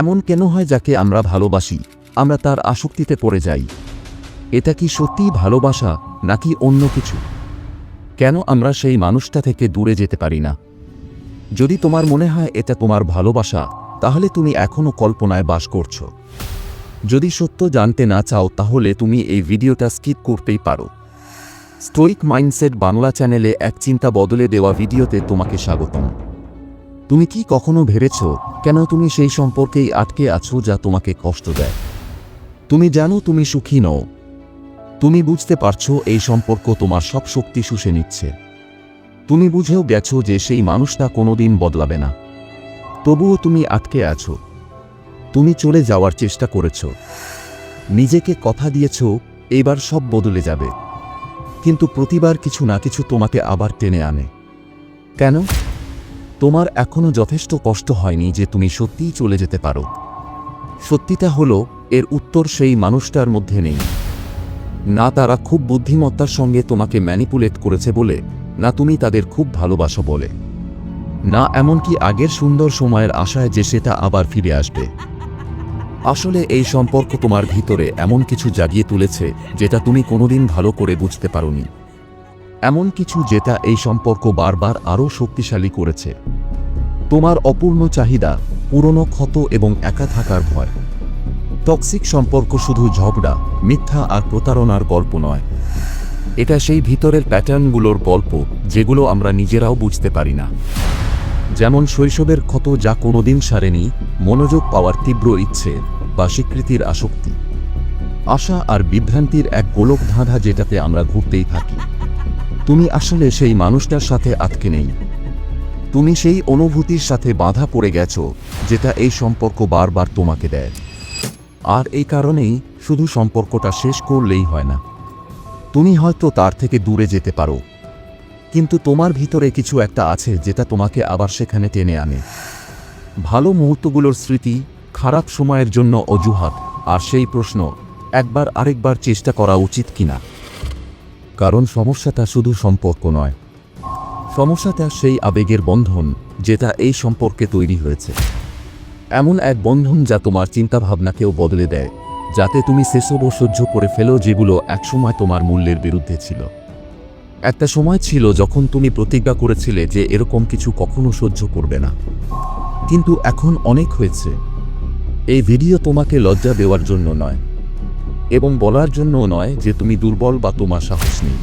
এমন কেন হয় যাকে আমরা ভালোবাসি, আমরা তার আসক্তিতে পড়ে যাই? এটা কি সত্যিই ভালোবাসা, নাকি অন্য কিছু? কেন আমরা সেই মানুষটা থেকে দূরে যেতে পারি না? যদি তোমার মনে হয় এটা তোমার ভালোবাসা, তাহলে তুমি এখনও কল্পনায় বাস করছ। যদি সত্য জানতে না চাও, তাহলে তুমি এই ভিডিওটা স্কিপ করতেই পারো। স্টোইক মাইন্ডসেট বাংলা চ্যানেলে এক চিন্তা বদলে দেওয়া ভিডিওতে তোমাকে স্বাগতম। তুমি কি কখনো ভেবেছ, কেন তুমি সেই সম্পর্কেই আটকে আছো যা তোমাকে কষ্ট দেয়? তুমি জানো তুমি সুখী নও। তুমি বুঝতে পারছ এই সম্পর্ক তোমার সব শক্তি শুষে নিচ্ছে। তুমি বুঝেও গেছো যে সেই মানুষটা কোনোদিন বদলাবে না। তবুও তুমি আটকে আছো। তুমি চলে যাওয়ার চেষ্টা করেছ। নিজেকে কথা দিয়েছ, এবার সব বদলে যাবে। কিন্তু প্রতিবার কিছু না কিছু তোমাকে আবার টেনে আনে। কেন? তোমার এখনও যথেষ্ট কষ্ট হয়নি যে তুমি সত্যিই চলে যেতে পারো। সত্যিটা হলো, এর উত্তর সেই মানুষটার মধ্যে নেই। না তারা খুব বুদ্ধিমত্তার সঙ্গে তোমাকে ম্যানিপুলেট করেছে বলে, না তুমি তাদের খুব ভালোবাসো বলে। না এমনকি আগের সুন্দর সময়ের আশায় যে সেটা আবার ফিরে আসবে। আসলে এই সম্পর্ক তোমার ভিতরে এমন কিছু জাগিয়ে তুলেছে, যেটা তুমি কোনোদিন ভালো করে বুঝতে পারোনি। এমন কিছু যেটা এই সম্পর্ক বারবার আরও শক্তিশালী করেছে। তোমার অপূর্ণ চাহিদা, পুরনো ক্ষত এবং একা থাকার ভয়। টক্সিক সম্পর্ক শুধু ঝগড়া, মিথ্যা আর প্রতারণার গল্প নয়। এটা সেই ভিতরের প্যাটার্নগুলোর গল্প যেগুলো আমরা নিজেরাও বুঝতে পারি না। যেমন শৈশবের ক্ষত যা কোনোদিন সারেনি, মনোযোগ পাওয়ার তীব্র ইচ্ছে বা স্বীকৃতির আসক্তি। আশা আর বিভ্রান্তির এক গোলক ধাঁধা যেটাতে আমরা ঘুরতেই থাকি। তুমি আসলে সেই মানুষটার সাথে আটকে নেই। তুমি সেই অনুভূতির সাথে বাধা পড়ে গেছো, যেটা এই সম্পর্ক বারবার তোমাকে দেয়। আর এই কারণেই শুধু সম্পর্কটা শেষ করলেই হয় না। তুমি হয়তো তার থেকে দূরে যেতে পারো। কিন্তু তোমার ভিতরে কিছু একটা আছে যেটা তোমাকে আবার সেখানে টেনে আনে। ভালো মুহূর্তগুলোর স্মৃতি, খারাপ সময়ের জন্য অজুহাত, আর সেই প্রশ্ন, একবার আরেকবার চেষ্টা করা উচিত কিনা? কারণ সমস্যাটা শুধু সম্পর্ক নয়। সমস্যাটা সেই আবেগের বন্ধন যেটা এই সম্পর্কে তৈরি হয়েছে। এমন এক বন্ধন যা তোমার চিন্তাভাবনাকেও বদলে দেয়, যাতে তুমি সেসবও সহ্য করে ফেলো যেগুলো একসময় তোমার মূল্যের বিরুদ্ধে ছিল। একটা সময় ছিল যখন তুমি প্রতিজ্ঞা করেছিলে যে এরকম কিছু কখনো সহ্য করবে না। কিন্তু এখন অনেক হয়েছে। এই ভিডিও তোমাকে লজ্জা দেওয়ার জন্য নয়। এবং বলার জন্য নয় যে তুমি দুর্বল বা তোমার সাহস নেই।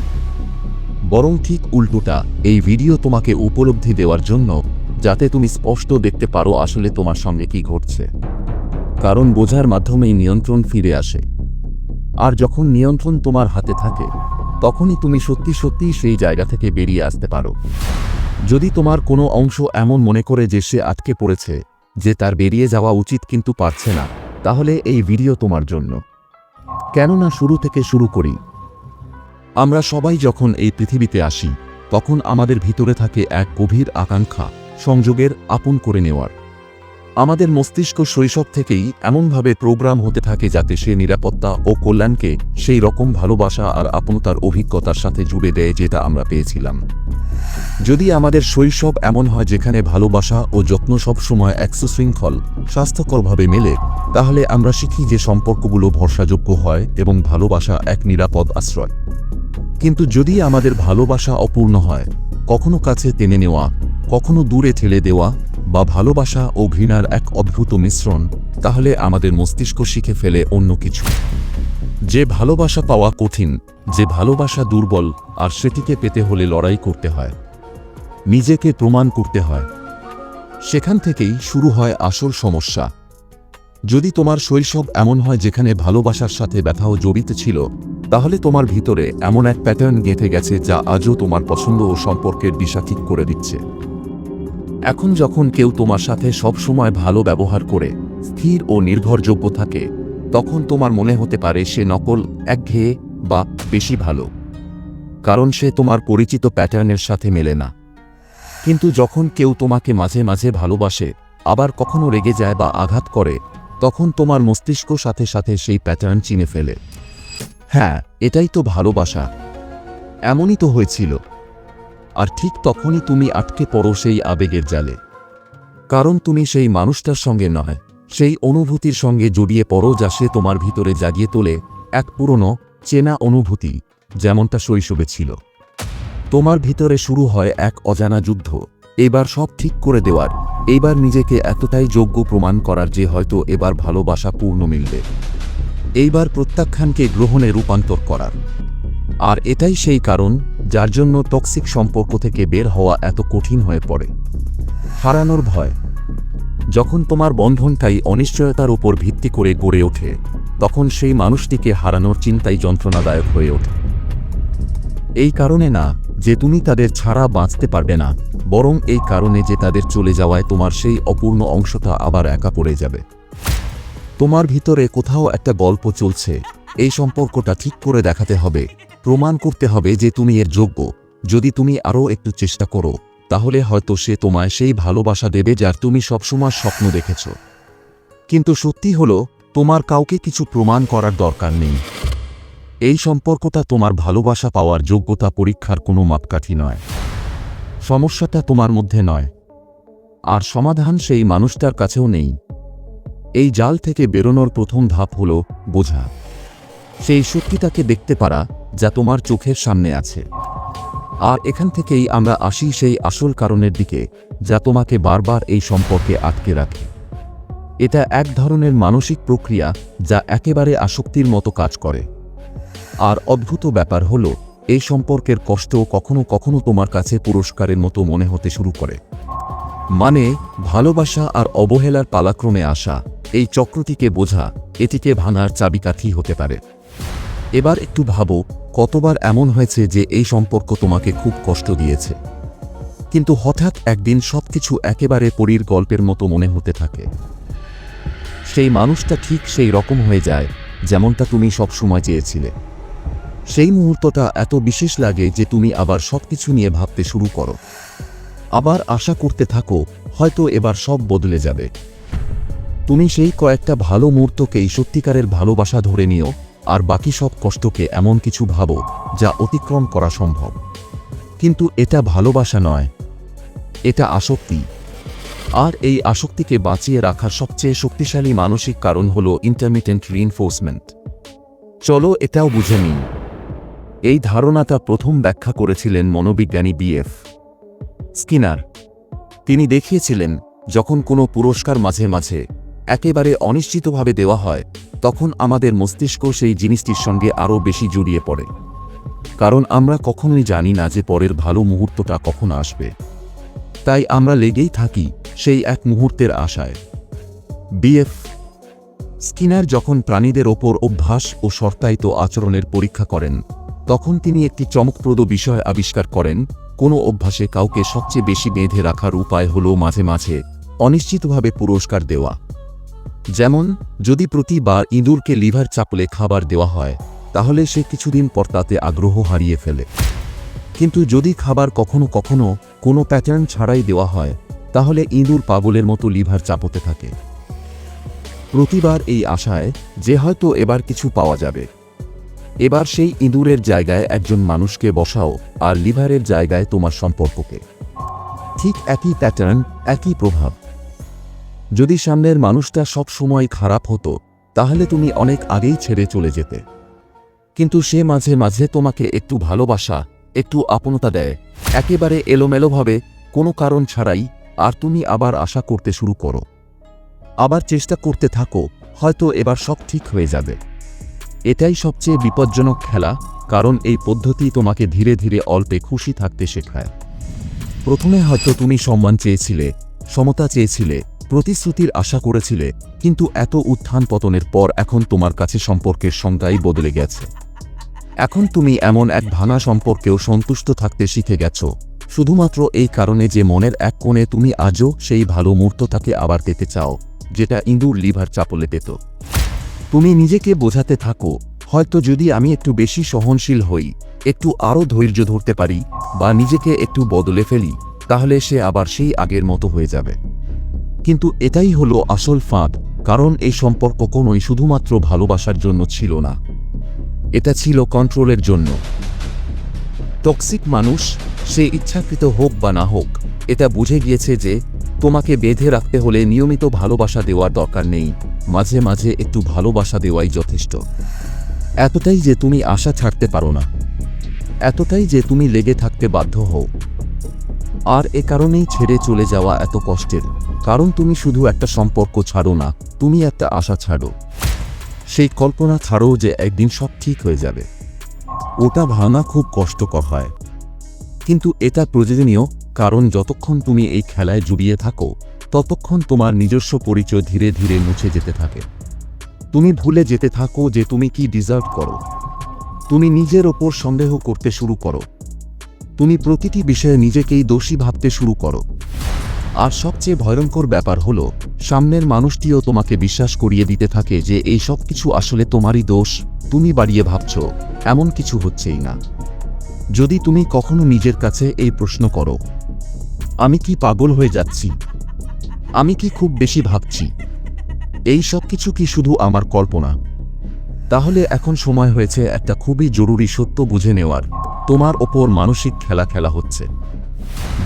বরং ঠিক উল্টোটা, এই ভিডিও তোমাকে উপলব্ধি দেওয়ার জন্য, যাতে তুমি স্পষ্ট দেখতে পারো আসলে তোমার সঙ্গে কি ঘটছে। কারণ বোঝার মাধ্যমেই নিয়ন্ত্রণ ফিরে আসে। আর যখন নিয়ন্ত্রণ তোমার হাতে থাকে, তখনই তুমি সত্যি সত্যিই সেই জায়গা থেকে বেরিয়ে আসতে পারো। যদি তোমার কোনো অংশ এমন মনে করে যে সে আটকে পড়েছে, যে তার বেরিয়ে যাওয়া উচিত কিন্তু পারছে না, তাহলে এই ভিডিও তোমার জন্য। কেননা শুরু থেকে শুরু করি। আমরা সবাই যখন এই পৃথিবীতে আসি, তখন আমাদের ভিতরে থাকে এক গভীর আকাঙ্ক্ষা, সংযোগের আপন করে নেওয়ার। আমাদের মস্তিষ্ক শৈশব থেকেই এমনভাবে প্রোগ্রাম হতে থাকে যাতে সে নিরাপত্তা ও কল্যাণকে সেই রকম ভালোবাসা আর আপনতার অভিজ্ঞতার সাথে জুড়ে দেয় যেটা আমরা পেয়েছিলাম। যদি আমাদের শৈশব এমন হয় যেখানে ভালোবাসা ও যত্ন সবসময় এক সুশৃঙ্খল, স্বাস্থ্যকরভাবে মেলে, তাহলে আমরা শিখি যে সম্পর্কগুলো ভরসাযোগ্য হয় এবং ভালোবাসা এক নিরাপদ আশ্রয়। কিন্তু যদি আমাদের ভালোবাসা অপূর্ণ হয় কখনো কাছে টেনে নেওয়া, কখনো দূরে ঠেলে দেওয়া বা ভালোবাসা ও ঘৃণার এক অদ্ভুত মিশ্রণ, তাহলে আমাদের মস্তিষ্ক শিখে ফেলে অন্য কিছু। যে ভালোবাসা পাওয়া কঠিন, যে ভালোবাসা দুর্বল, আর সেটিকে পেতে হলে লড়াই করতে হয়। নিজেকে প্রমাণ করতে হয়। সেখান থেকেই শুরু হয় আসল সমস্যা। যদি তোমার শৈশব এমন হয় যেখানে ভালোবাসার সাথে ব্যথাও জড়িত ছিল, তাহলে তোমার ভিতরে এমন এক প্যাটার্ন গেঁথে গেছে যা আজও তোমার পছন্দ ও সম্পর্কের দিশা ঠিক করে দিচ্ছে। এখন যখন কেউ তোমার সাথে সব সময় ভালো ব্যবহার করে, স্থির ও নির্ভরযোগ্য থাকে, তখন তোমার মনে হতে পারে সে নকল, একঘেয়ে বা বেশি ভালো। কারণ সে তোমার পরিচিত প্যাটার্নের সাথে মেলে না। কিন্তু যখন কেউ তোমাকে মাঝে মাঝে ভালোবাসে, আবার কখনো রেগে যায় বা আঘাত করে তখন তোমার মস্তিষ্ক সাথে সাথে সেই প্যাটার্ন চিনে ফেলে। হ্যাঁ এটাই তো ভালোবাসা। এমনই তো হয়েছিল। আর ঠিক তখনই তুমি আটকে পড়ো সেই আবেগের জালে। কারণ তুমি সেই মানুষটার সঙ্গে নয়, সেই অনুভূতির সঙ্গে জড়িয়ে পড়ো যা সে তোমার ভিতরে জাগিয়ে তোলে এক পুরনো, চেনা অনুভূতি, যেমনটা শৈশবে ছিল। তোমার ভিতরে শুরু হয় এক অজানা যুদ্ধ। এবার সব ঠিক করে দেওয়ার। এইবার নিজেকে এতটাই যোগ্য প্রমাণ করার যে হয়তো এবার ভালোবাসা পূর্ণ মিলবে। এইবার প্রত্যাখ্যানকে গ্রহণে রূপান্তর করার। আর এটাই সেই কারণ যার জন্য টক্সিক সম্পর্ক থেকে বের হওয়া এত কঠিন হয়ে পড়ে। হারানোর ভয়। যখন তোমার বন্ধনটাই অনিশ্চয়তার উপর ভিত্তি করে গড়ে ওঠে, তখন সেই মানুষটিকে হারানোর চিন্তাই যন্ত্রণাদায়ক হয়ে ওঠে। এই কারণে না যে তুমি তাদের ছাড়া বাঁচতে পারবে না, বরং এই কারণে যে তাদের চলে যাওয়ায় তোমার সেই অপূর্ণ অংশটা আবার একা পড়ে যাবে। তোমার ভিতরে কোথাও একটা গল্প চলছে, এই সম্পর্কটা ঠিক করে দেখাতে হবে, প্রমাণ করতে হবে যে তুমি এর যোগ্য। যদি তুমি আরও একটু চেষ্টা করো, তাহলে হয়তো সে তোমায় সেই ভালোবাসা দেবে যার তুমি সবসময় স্বপ্ন দেখেছ। কিন্তু সত্যি হলো, তোমার কাউকে কিছু প্রমাণ করার দরকার নেই। এই সম্পর্কটা তোমার ভালোবাসা পাওয়ার যোগ্যতা পরীক্ষার কোনো মাপকাঠি নয়। সমস্যাটা তোমার মধ্যে নয়। আর সমাধান সেই মানুষটার কাছেও নেই। এই জাল থেকে বেরোনোর প্রথম ধাপ হল বোঝা। সেই সত্যিটাকে দেখতে পারা যা তোমার চোখের সামনে আছে। আর এখান থেকেই আমরা আসি সেই আসল কারণের দিকে, যা তোমাকে বারবার এই সম্পর্কে আটকে রাখে। এটা এক ধরনের মানসিক প্রক্রিয়া যা একেবারে আসক্তির মতো কাজ করে। আর অদ্ভুত ব্যাপার হল, এই সম্পর্কের কষ্ট কখনো কখনো তোমার কাছে পুরস্কারের মতো মনে হতে শুরু করে। মানে ভালোবাসা আর অবহেলার পালাক্রমে আসা, এই চক্রটিকে বোঝা, এটিকে ভাঙার চাবিকাঠি হতে পারে। এবার একটু ভাবো, কতবার এমন হয়েছে যে এই সম্পর্ক তোমাকে খুব কষ্ট দিয়েছে? কিন্তু হঠাৎ একদিন সবকিছু একেবারে পরীর গল্পের মতো মনে হতে থাকে। সেই মানুষটা ঠিক সেই রকম হয়ে যায়, যেমনটা তুমি সবসময় চেয়েছিলে। সেই মুহূর্তটা এত বিশেষ লাগে যে তুমি আবার সব কিছু নিয়ে ভাবতে শুরু করো। আবার আশা করতে থাকো, হয়তো এবার সব বদলে যাবে। তুমি সেই কয়েকটা ভালো মুহূর্তকেই সত্যিকারের ভালোবাসা ধরে নিও, আর বাকি সব কষ্টকে এমন কিছু ভাবো, যা অতিক্রম করা সম্ভব। কিন্তু এটা ভালোবাসা নয়, এটা আসক্তি। আর এই আসক্তিকে বাঁচিয়ে রাখার সবচেয়ে শক্তিশালী মানসিক কারণ হল ইন্টারমিটেন্ট রিইনফোর্সমেন্ট চলো এটাও বুঝে নিন এই ধারণাটা প্রথম ব্যাখ্যা করেছিলেন মনোবিজ্ঞানী বিএফ স্কিনার। তিনি দেখিয়েছিলেন, যখন কোনো পুরস্কার মাঝে মাঝে একেবারে অনিশ্চিতভাবে দেওয়া হয়, তখন আমাদের মস্তিষ্ক সেই জিনিসটির সঙ্গে আরও বেশি জড়িয়ে পড়ে। কারণ আমরা কখনোই জানি না যে পরের ভালো মুহূর্তটা কখন আসবে। তাই আমরা লেগেই থাকি সেই এক মুহূর্তের আশায়। বিএফ স্কিনার যখন প্রাণীদের ওপর অভ্যাস ও শর্তায়িত আচরণের পরীক্ষা করেন তখন তিনি একটি চমকপ্রদ বিষয় আবিষ্কার করেন, কোনো অভ্যাসে কাউকে সবচেয়ে বেশি বেঁধে রাখার উপায় হল মাঝে মাঝে অনিশ্চিতভাবে পুরস্কার দেওয়া। যেমন, যদি প্রতিবার ইঁদুরকে লিভার চাপলে খাবার দেওয়া হয়, তাহলে সে কিছুদিন পর তাতে আগ্রহ হারিয়ে ফেলে। কিন্তু যদি খাবার কখনো কখনো কোনো প্যাটার্ন ছাড়াই দেওয়া হয়, তাহলে ইঁদুর পাগলের মতো লিভার চাপতে থাকে। প্রতিবার এই আশায় যে হয়তো এবার কিছু পাওয়া যাবে। এবার সেই ইঁদুরের জায়গায় একজন মানুষকে বসাও আর লিভারের জায়গায় তোমার সম্পর্ককে। ঠিক একই প্যাটার্ন একই প্রভাব। যদি সামনের মানুষটা সব সময় খারাপ হতো, তাহলে তুমি অনেক আগেই ছেড়ে চলে যেতে। কিন্তু সে মাঝে মাঝে তোমাকে একটু ভালোবাসা, একটু আপনতা দেয়। একেবারে এলোমেলোভাবে, কোনো কারণ ছাড়াই, আর তুমি আবার আশা করতে শুরু করো। আবার চেষ্টা করতে থাকো, হয়তো এবার সব ঠিক হয়ে যাবে। এটাই সবচেয়ে বিপজ্জনক খেলা, কারণ এই পদ্ধতি তোমাকে ধীরে ধীরে অল্পে খুশি থাকতে শেখায়। প্রথমে হয়তো তুমি সম্মান চেয়েছিলে, সমতা চেয়েছিলে, প্রতিশ্রুতির আশা করেছিলে, কিন্তু এত উত্থান পতনের পর এখন তোমার কাছে সম্পর্কের সংজ্ঞাই বদলে গেছে। এখন তুমি এমন এক ভাঙা সম্পর্কেও সন্তুষ্ট থাকতে শিখে গেছ। শুধুমাত্র এই কারণে যে মনের এক কোণে তুমি আজও সেই ভালো মুহূর্তটাকে আবার পেতে চাও, যেটা ইঁদুর লিভার চাপলে পেত। তুমি নিজেকে বোঝাতে থাকো, হয়তো যদি আমি একটু বেশি সহনশীল হই, একটু আরও ধৈর্য ধরতে পারি, বা নিজেকে একটু বদলে ফেলি, তাহলে সে আবার সেই আগের মতো হয়ে যাবে। কিন্তু এটাই হলো আসল ফাঁদ, কারণ এই সম্পর্ক কোনোই শুধুমাত্র ভালোবাসার জন্য ছিল না। এটা ছিল কন্ট্রোলের জন্য। টক্সিক মানুষ, সে ইচ্ছাকৃত হোক বা না হোক, এটা বুঝে গিয়েছে যে তোমাকে বেঁধে রাখতে হলে নিয়মিত ভালোবাসা দেওয়ার দরকার নেই। মাঝে মাঝে একটু ভালোবাসা দেওয়াই যথেষ্ট। এতটাই যে তুমি আশা ছাড়তে পারো না। এতটাই যে তুমি লেগে থাকতে বাধ্য হও। আর এ কারণেই ছেড়ে চলে যাওয়া এত কষ্টের। কারণ তুমি শুধু একটা সম্পর্ক ছাড়ো না, তুমি একটা আশা ছাড়ো। সেই কল্পনা ছাড়ো যে একদিন সব ঠিক হয়ে যাবে। ওটা ভাঙা খুব কষ্টকর হয়। কিন্তু এটা প্রয়োজনীয় কারণ যতক্ষণ তুমি এই খেলায় জুড়িয়ে থাকো, ততক্ষণ তোমার নিজস্ব পরিচয় ধীরে ধীরে মুছে যেতে থাকে। তুমি ভুলে যেতে থাকো যে তুমি কি ডিজার্ভ করো। তুমি নিজের ওপর সন্দেহ করতে শুরু করো। তুমি প্রতিটি বিষয়ে নিজেকেই দোষী ভাবতে শুরু করো। আর সবচেয়ে ভয়ঙ্কর ব্যাপার হলো, সামনের মানুষটিও তোমাকে বিশ্বাস করিয়ে দিতে থাকে যে এই সব কিছু আসলে তোমারই দোষ, তুমি বাড়িয়ে ভাবছ, এমন কিছু হচ্ছেই না। যদি তুমি কখনো নিজের কাছে এই প্রশ্ন করো আমি কি পাগল হয়ে যাচ্ছি? আমি কি খুব বেশি ভাবছি? এই সব কিছু কি শুধু আমার কল্পনা? তাহলে এখন সময় হয়েছে একটা খুবই জরুরি সত্য বুঝে নেওয়ার। তোমার ওপর মানসিক খেলা খেলা হচ্ছে।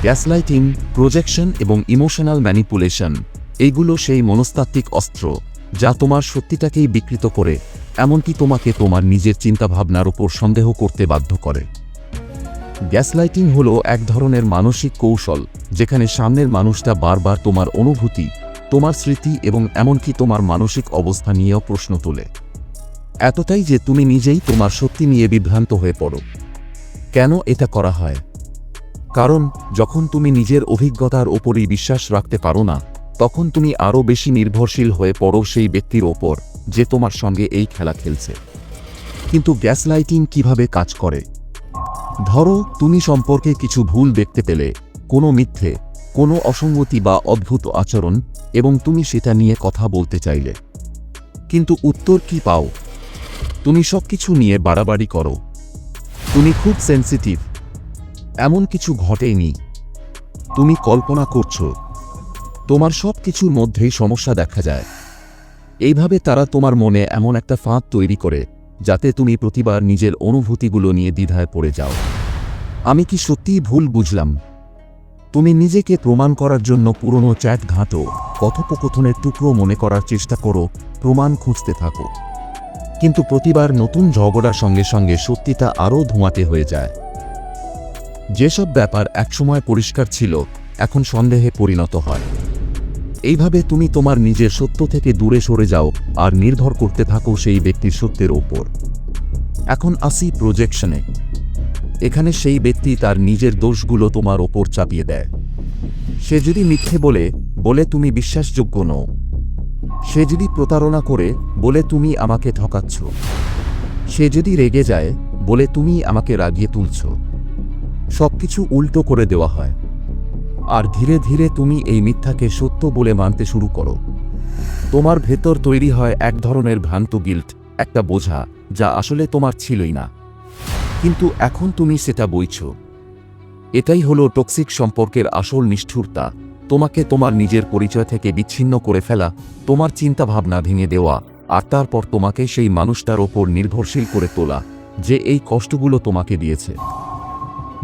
গ্যাসলাইটিং, প্রজেকশন এবং ইমোশনাল ম্যানিপুলেশন এইগুলো সেই মনস্তাত্ত্বিক অস্ত্র যা তোমার সত্যিটাকেই বিকৃত করে, এমনকি তোমাকে তোমার নিজের চিন্তাভাবনার ওপর সন্দেহ করতে বাধ্য করে। গ্যাসলাইটিং হলো এক ধরনের মানসিক কৌশল, যেখানে সামনের মানুষটা বারবার তোমার অনুভূতি, তোমার স্মৃতি এবং এমনকি তোমার মানসিক অবস্থা নিয়েও প্রশ্ন তোলে। এতটাই যে তুমি নিজেই তোমার সত্যি নিয়ে বিভ্রান্ত হয়ে পড়ো। কেন এটা করা হয়? কারণ, যখন তুমি নিজের অভিজ্ঞতার ওপরই বিশ্বাস রাখতে পারো না, তখন তুমি আরও বেশি নির্ভরশীল হয়ে পড়ো সেই ব্যক্তির ওপর, যে তোমার সঙ্গে এই খেলা খেলছে। কিন্তু গ্যাসলাইটিং কীভাবে কাজ করে? ধরো, তুমি সম্পর্কে কিছু ভুল দেখতে পেলে, কোনো মিথ্যে, কোনো অসঙ্গতি বা অদ্ভুত আচরণ, এবং তুমি সেটা নিয়ে কথা বলতে চাইলে। কিন্তু উত্তর কি পাও? তুমি সবকিছু নিয়ে বাড়াবাড়ি করো। তুমি খুব সেন্সিটিভ এমন কিছু ঘটেনি। তুমি কল্পনা করছ। তোমার সব কিছুর মধ্যেই সমস্যা দেখা যায়। এইভাবে তারা তোমার মনে এমন একটা ফাঁদ তৈরি করে। যাতে তুমি প্রতিবার নিজের অনুভূতিগুলো নিয়ে দ্বিধায় পড়ে যাও। আমি কি সত্যিই ভুল বুঝলাম? তুমি নিজেকে প্রমাণ করার জন্য পুরনো চ্যাট ঘাঁটো, কথোপকথনের টুকরো মনে করার চেষ্টা করো, প্রমাণ খুঁজতে থাকো। কিন্তু প্রতিবার নতুন ঝগড়ার সঙ্গে সঙ্গে সত্যিটা আরও ধোঁয়াটে হয়ে যায়। যেসব ব্যাপার একসময় পরিষ্কার ছিল, এখন সন্দেহে পরিণত হয়। এইভাবে তুমি তোমার নিজের সত্য থেকে দূরে সরে যাও আর নির্ভর করতে থাকো সেই ব্যক্তির সত্যের ওপর। এখন আসি প্রজেকশনে এখানে সেই ব্যক্তি তার নিজের দোষগুলো তোমার ওপর চাপিয়ে দেয়। সে যদি মিথ্যে বলে বলে তুমি বিশ্বাসযোগ্য নও। সে যদি প্রতারণা করে, বলে তুমি আমাকে ঠকাচ্ছ। সে যদি রেগে যায়, বলে তুমি আমাকে রাগিয়ে তুলছ। সবকিছু উল্টো করে দেওয়া হয়। আর ধীরে ধীরে তুমি এই মিথ্যাকে সত্য বলে মানতে শুরু করো। তোমার ভেতর তৈরি হয় এক ধরনের ভ্রান্ত গিল্ট, একটা বোঝা যা আসলে তোমার ছিলই না। কিন্তু এখন তুমি সেটা বইছ। এটাই হলো টক্সিক সম্পর্কের আসল নিষ্ঠুরতা। তোমাকে তোমার নিজের পরিচয় থেকে বিচ্ছিন্ন করে ফেলা, তোমার চিন্তাভাবনা ভেঙে দেওয়া, আর তারপর তোমাকে সেই মানুষটার ওপর নির্ভরশীল করে তোলা, যে এই কষ্টগুলো তোমাকে দিয়েছে।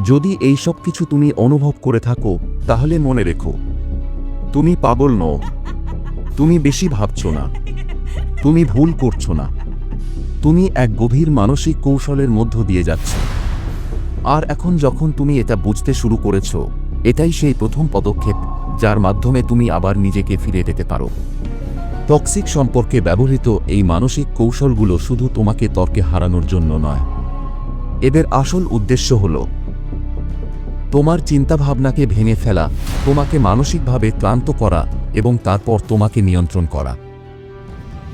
যদি এই সব কিছু তুমি অনুভব করে থাকো, তাহলে মনে রেখো। তুমি পাগল নও। তুমি বেশি ভাবছ না। তুমি ভুল করছ না। তুমি এক গভীর মানসিক কৌশলের মধ্য দিয়ে যাচ্ছ। আর এখন যখন তুমি এটা বুঝতে শুরু করেছ, এটাই সেই প্রথম পদক্ষেপ যার মাধ্যমে তুমি আবার নিজেকে ফিরে পেতে পারো। টক্সিক সম্পর্কে ব্যবহৃত এই মানসিক কৌশলগুলো শুধু তোমাকে তর্কে হারানোর জন্য নয়। এদের আসল উদ্দেশ্য হল তোমার চিন্তাভাবনাকে ভেঙে ফেলা, তোমাকে মানসিকভাবে ক্লান্ত করা এবং তারপর তোমাকে নিয়ন্ত্রণ করা।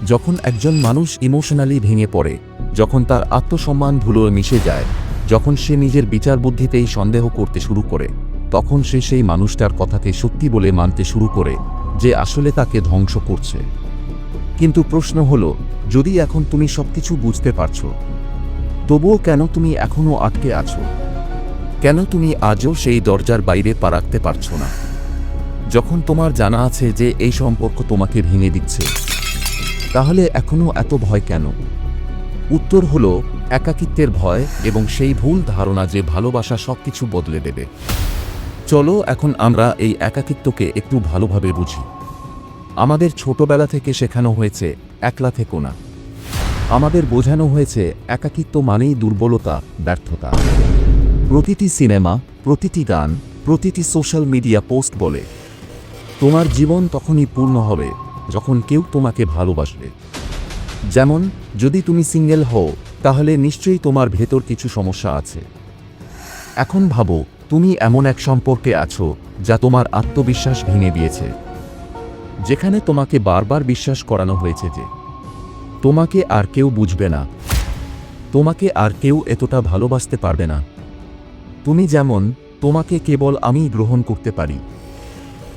যখন একজন মানুষ ইমোশনালি ভেঙে পড়ে, যখন তার আত্মসম্মান ধুলো মিশে যায়, যখন সে নিজের বিচার বুদ্ধিতেই সন্দেহ করতে শুরু করে, তখন সে সেই মানুষটার কথাকে সত্যি বলে মানতে শুরু করে যে আসলে তাকে ধ্বংস করছে। কিন্তু প্রশ্ন হল, যদি এখন তুমি সবকিছু বুঝতে পারছ, তবুও কেন তুমি এখনও আটকে আছো? কেন তুমি আজও সেই দরজার বাইরে পা রাখতে পারছ না? যখন তোমার জানা আছে যে এই সম্পর্ক তোমাকে ভেঙে দিচ্ছে, তাহলে এখনও এত ভয় কেন? উত্তর হলো, একাকিত্বের ভয় এবং সেই ভুল ধারণা যে ভালোবাসা সবকিছু বদলে দেবে। চলো এখন আমরা এই একাকিত্বকে একটু ভালোভাবে বুঝি। আমাদের ছোটবেলা থেকে শেখানো হয়েছে, একলা থেকো না। আমাদের বোঝানো হয়েছে, একাকিত্ব মানেই দুর্বলতা, ব্যর্থতা। প্রতিটি সিনেমা, প্রতিটি গান, প্রতিটি সোশ্যাল মিডিয়া পোস্ট বলে, তোমার জীবন তখনই পূর্ণ হবে যখন কেউ তোমাকে ভালোবাসবে। যেমন, যদি তুমি সিঙ্গেল হও, তাহলে নিশ্চয়ই তোমার ভেতর কিছু সমস্যা আছে। এখন ভাবো, তুমি এমন এক সম্পর্কে আছো যা তোমার আত্মবিশ্বাস ভেঙে দিয়েছে, যেখানে তোমাকে বারবার বিশ্বাস করানো হয়েছে যে, তোমাকে আর কেউ বুঝবে না। তোমাকে আর কেউ এতটা ভালোবাসতে পারবে না। তুমি যেমন, তোমাকে কেবল আমি গ্রহণ করতে পারি।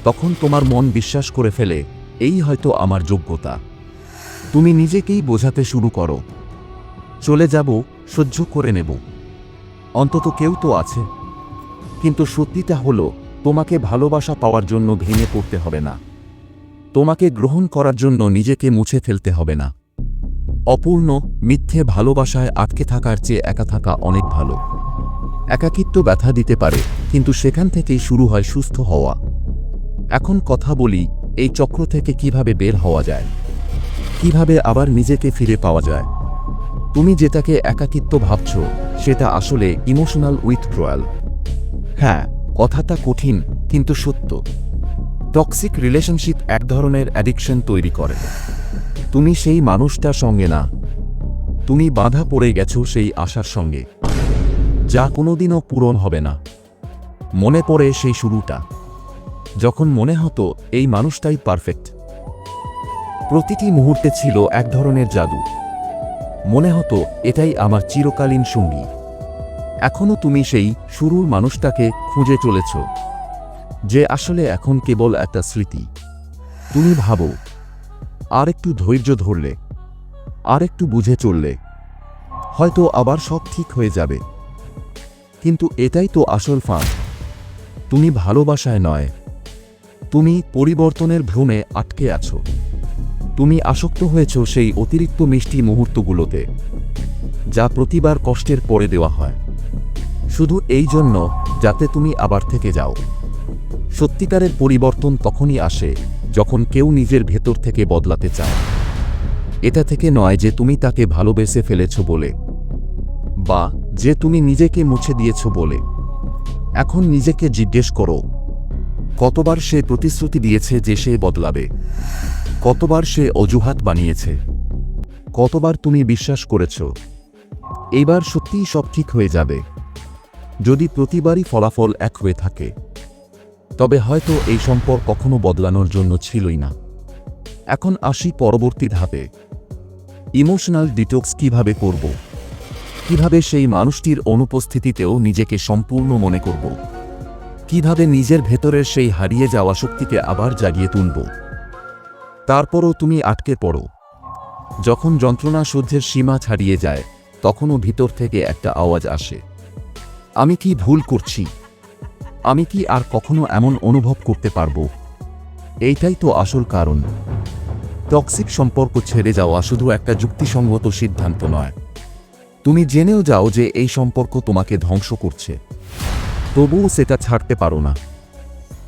তখন তোমার মন বিশ্বাস করে ফেলে, এই হয়তো আমার যোগ্যতা। তুমি নিজেকেই বোঝাতে শুরু করো। চলে যাব, সহ্য করে নেব। অন্তত কেউ তো আছে। কিন্তু সত্যিটা হলো, তোমাকে ভালোবাসা পাওয়ার জন্য ভেঙে পড়তে হবে না। তোমাকে গ্রহণ করার জন্য নিজেকে মুছে ফেলতে হবে না। অপূর্ণ, মিথ্যে ভালোবাসায় আটকে থাকার চেয়ে একা থাকা অনেক ভালো। একাকিত্ব ব্যথা দিতে পারে, কিন্তু সেখান থেকেই শুরু হয় সুস্থ হওয়া। এখন কথা বলি, এই চক্র থেকে কীভাবে বের হওয়া যায়? কীভাবে আবার নিজেকে ফিরে পাওয়া যায়? তুমি যেটাকে একাকিত্ব ভাবছ, সেটা আসলে ইমোশনাল উইথড্রয়াল হ্যাঁ কথাটা কঠিন, কিন্তু সত্য। টক্সিক রিলেশনশিপ এক ধরনের অ্যাডিকশন তৈরি করে। তুমি সেই মানুষটার সঙ্গে না। তুমি বাধা পড়ে গেছো সেই আশার সঙ্গে। যা কোনোদিনও পূরণ হবে না। মনে পড়ে সেই শুরুটা। যখন মনে হতো, এই মানুষটাই পারফেক্ট প্রতিটি মুহূর্তে ছিল এক ধরনের জাদু। মনে হতো, এটাই আমার চিরকালীন সঙ্গী। এখনও তুমি সেই শুরুর মানুষটাকে খুঁজে চলেছ। যে আসলে এখন কেবল একটা স্মৃতি। তুমি ভাবো আর একটু ধৈর্য ধরলে আর একটু বুঝে চললে। হয়তো আবার সব ঠিক হয়ে যাবে। কিন্তু এটাই তো আসল ফাঁক তুমি ভালোবাসায় নয়। তুমি পরিবর্তনের ভ্রমে আটকে আছো। তুমি আসক্ত হয়েছ সেই অতিরিক্ত মিষ্টি মুহূর্তগুলোতে, যা প্রতিবার কষ্টের পরে দেওয়া হয়। শুধু এই জন্য, যাতে তুমি আবার থেকে যাও। সত্যিকারের পরিবর্তন তখনই আসে, যখন কেউ নিজের ভেতর থেকে বদলাতে চায়। এটা থেকে নয় যে তুমি তাকে ভালোবেসে ফেলেছ বলে। বা যে তুমি নিজেকে মুছে দিয়েছ বলে। এখন নিজেকে জিজ্ঞেস করো, কতবার সে প্রতিশ্রুতি দিয়েছে যে সে বদলাবে? কতবার সে অজুহাত বানিয়েছে? কতবার তুমি বিশ্বাস করেছ? এবার সত্যিই সব ঠিক হয়ে যাবে। যদি প্রতিবারই ফলাফল এক হয়ে থাকে, তবে হয়তো এই সম্পর্ক কখনো বদলানোর জন্য ছিলই না। এখন আসি পরবর্তী ধাপে। ইমোশনাল ডিটক্স কীভাবে করব? কীভাবে সেই মানুষটির অনুপস্থিতিতেও নিজেকে সম্পূর্ণ মনে করব? কীভাবে নিজের ভেতরের সেই হারিয়ে যাওয়া শক্তিকে আবার জাগিয়ে তুলব? তারপরও তুমি আটকে পড়ো। যখন যন্ত্রণা সহ্যের সীমা ছাড়িয়ে যায়, তখনও ভিতর থেকে একটা আওয়াজ আসে। আমি কি ভুল করছি? আমি কি আর কখনো এমন অনুভব করতে পারব? এইটাই তো আসল কারণ। টক্সিক সম্পর্ক ছেড়ে যাওয়া শুধু একটা যুক্তিসঙ্গত সিদ্ধান্ত নয়। তুমি জেনেও যাও যে এই সম্পর্ক তোমাকে ধ্বংস করছে। তবুও সেটা ছাড়তে পারো না।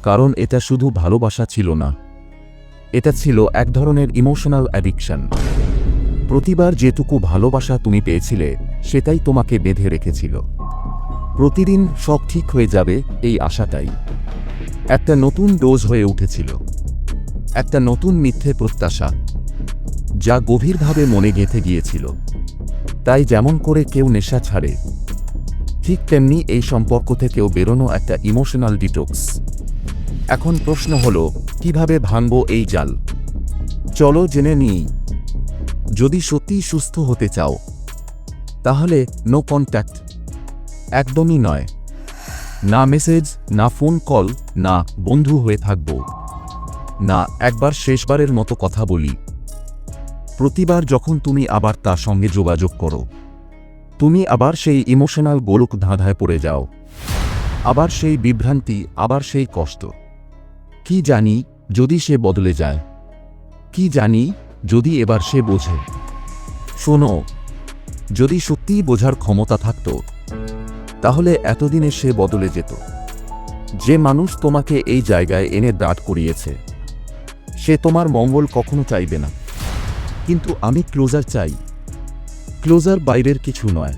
কারণ এটা শুধু ভালোবাসা ছিল না। এটা ছিল এক ধরনের ইমোশনাল অ্যাডিকশন প্রতিবার যেটুকু ভালোবাসা তুমি পেয়েছিলে, সেটাই তোমাকে বেঁধে রেখেছিল। প্রতিদিন সব ঠিক হয়ে যাবে এই আশাটাই। একটা নতুন ডোজ হয়ে উঠেছিল। একটা নতুন মিথ্যে প্রত্যাশা, যা গভীরভাবে মনে গেঁথে গিয়েছিল। তাই যেমন করে কেউ নেশা ছাড়ে, ঠিক তেমনি এই সম্পর্ক থেকেও বেরোনো একটা ইমোশনাল ডিটক্স এখন প্রশ্ন হলো, কীভাবে ভাঙব এই জাল? চলো জেনে নিই। যদি সত্যিই সুস্থ হতে চাও, তাহলে নো কন্ট্যাক্ট একদমই নয়। না মেসেজ না ফোন কল না বন্ধু হয়ে থাকব। না একবার শেষবারের মতো কথা বলি। প্রতিবার যখন তুমি আবার তার সঙ্গে যোগাযোগ করো, তুমি আবার সেই ইমোশনাল গোলক ধাঁধায় পড়ে যাও। আবার সেই বিভ্রান্তি, আবার সেই কষ্ট। কি জানি যদি সে বদলে যায়? কি জানি যদি এবার সে বোঝে? শোনো, যদি সত্যিই বোঝার ক্ষমতা থাকত, তাহলে এতদিনে সে বদলে যেত। যে মানুষ তোমাকে এই জায়গায় এনে দাঁড় করিয়েছে, সে তোমার মঙ্গল কখনো চাইবে না। কিন্তু আমি ক্লোজার চাই। ক্লোজার বাইরের কিছু নয়।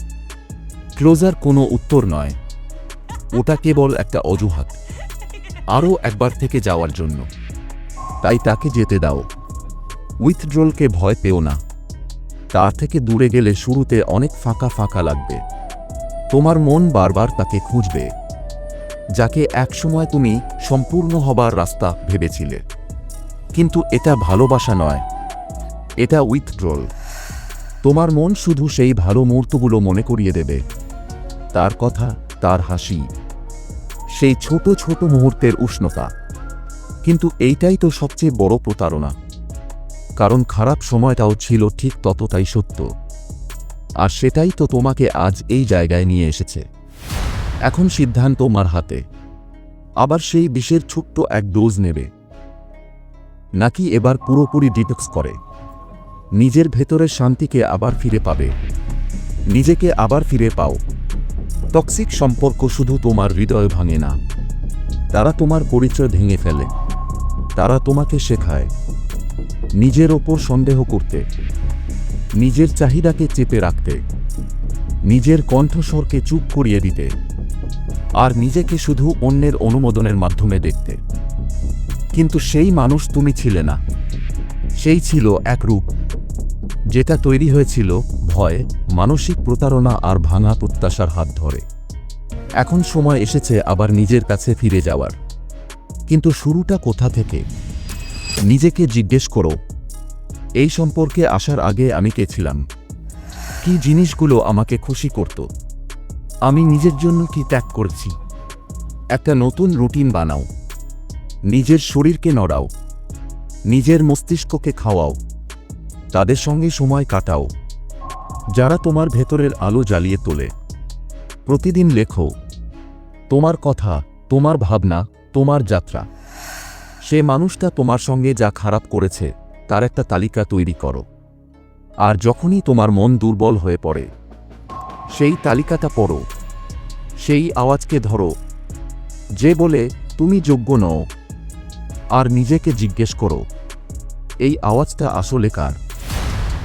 ক্লোজার কোনো উত্তর নয়। ওটা কেবল একটা অজুহাত। আরও একবার থেকে যাওয়ার জন্য। তাই তাকে যেতে দাও। উইথড্রলকে ভয় পেও না। তার থেকে দূরে গেলে শুরুতে অনেক ফাঁকা ফাঁকা লাগবে। তোমার মন বারবার তাকে খুঁজবে। যাকে একসময় তুমি সম্পূর্ণ হবার রাস্তা ভেবেছিলে। কিন্তু এটা ভালোবাসা নয়। এটা উইথড্রল তোমার মন শুধু সেই ভালো মুহূর্তগুলো মনে করিয়ে দেবে। তার কথা, তার হাসি, সেই ছোট ছোট মুহূর্তের উষ্ণতা। কিন্তু এইটাই তো সবচেয়ে বড় প্রতারণা। কারণ খারাপ সময়টাও ছিল ঠিক ততটাই সত্য। আর সেটাই তো তোমাকে আজ এই জায়গায় নিয়ে এসেছে। এখন সিদ্ধান্ত তোমার হাতে। আবার সেই বিষের ছোট্ট এক ডোজ নেবে। নাকি এবার পুরোপুরি ডিটক্স করে? নিজের ভেতরের শান্তিকে আবার ফিরে পাবে। নিজেকে আবার ফিরে পাও। টক্সিক সম্পর্ক শুধু তোমার হৃদয় ভাঙে না। তারা তোমার পরিচয় ভেঙে ফেলে। তারা তোমাকে শেখায়। নিজের ওপর সন্দেহ করতে। নিজের চাহিদাকে চেপে রাখতে। নিজের কণ্ঠস্বরকে চুপ করিয়ে দিতে। আর নিজেকে শুধু অন্যের অনুমোদনের মাধ্যমে দেখতে। কিন্তু সেই মানুষ তুমি ছিলে না। সেই ছিল এক রূপ। যেটা তৈরি হয়েছিল ভয়, মানসিক প্রতারণা আর ভাঙা প্রত্যাশার হাত ধরে। এখন সময় এসেছে আবার নিজের কাছে ফিরে যাওয়ার। কিন্তু শুরুটা কোথা থেকে? নিজেকে জিজ্ঞেস করো। এই সম্পর্কে আসার আগে আমি কে ছিলাম? কি জিনিসগুলো আমাকে খুশি করত? আমি নিজের জন্য কি ত্যাগ করছি? একটা নতুন রুটিন বানাও। নিজের শরীরকে নড়াও। নিজের মস্তিষ্ককে খাওয়াও। তাদের সঙ্গে সময় কাটাও। যারা তোমার ভেতরের আলো জ্বালিয়ে তোলে। প্রতিদিন লেখো, তোমার কথা, তোমার ভাবনা, তোমার যাত্রা। সে মানুষটা তোমার সঙ্গে যা খারাপ করেছে, তার একটা তালিকা তৈরি করো। আর যখনই তোমার মন দুর্বল হয়ে পড়ে, সেই তালিকাটা পড়ো। সেই আওয়াজকে ধরো, যে বলে, তুমি যোগ্য নও। আর নিজেকে জিজ্ঞেস করো, এই আওয়াজটা আসলে কার?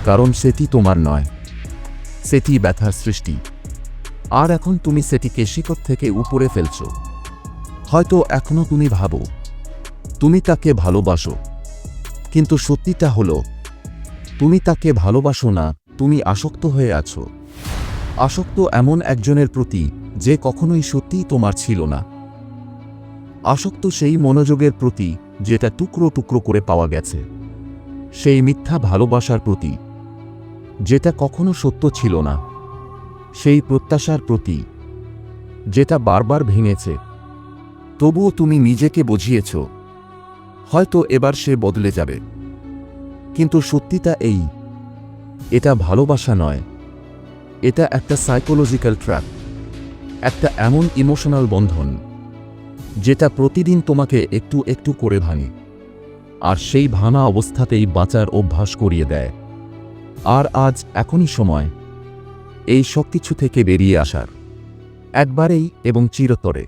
কারণ সেটি তোমার নয়। সেটি ব্যথার সৃষ্টি। আর এখন তুমি সেটিকে শিকড় থেকে উপরে ফেলছ। হয়তো এখনও তুমি ভাবো, তুমি তাকে ভালোবাসো। কিন্তু সত্যিটা হলো, তুমি তাকে ভালোবাসো না, তুমি আসক্ত হয়ে আছো। আসক্ত এমন একজনের প্রতি যে কখনোই সত্যিই তোমার ছিল না। আসক্ত সেই মনোযোগের প্রতি যেটা টুকরো টুকরো করে পাওয়া গেছে। সেই মিথ্যা ভালোবাসার প্রতি যেটা কখনো সত্য ছিল না। সেই প্রত্যাশার প্রতি যেটা বারবার ভেঙেছে। তবুও তুমি নিজেকে বুঝিয়েছ, হয়তো এবার সে বদলে যাবে। কিন্তু সত্যিটা এই, এটা ভালোবাসা নয়। এটা একটা সাইকোলজিক্যাল ট্র্যাপ একটা এমন ইমোশনাল বন্ধন, যেটা প্রতিদিন তোমাকে একটু একটু করে ভাঙে, আর সেই ভাঙা অবস্থাতেই বাঁচার অভ্যাস করিয়ে দেয়। আর আজ এখনই সময়। এই সব কিছু থেকে বেরিয়ে আসার। একবারেই এবং চিরতরে।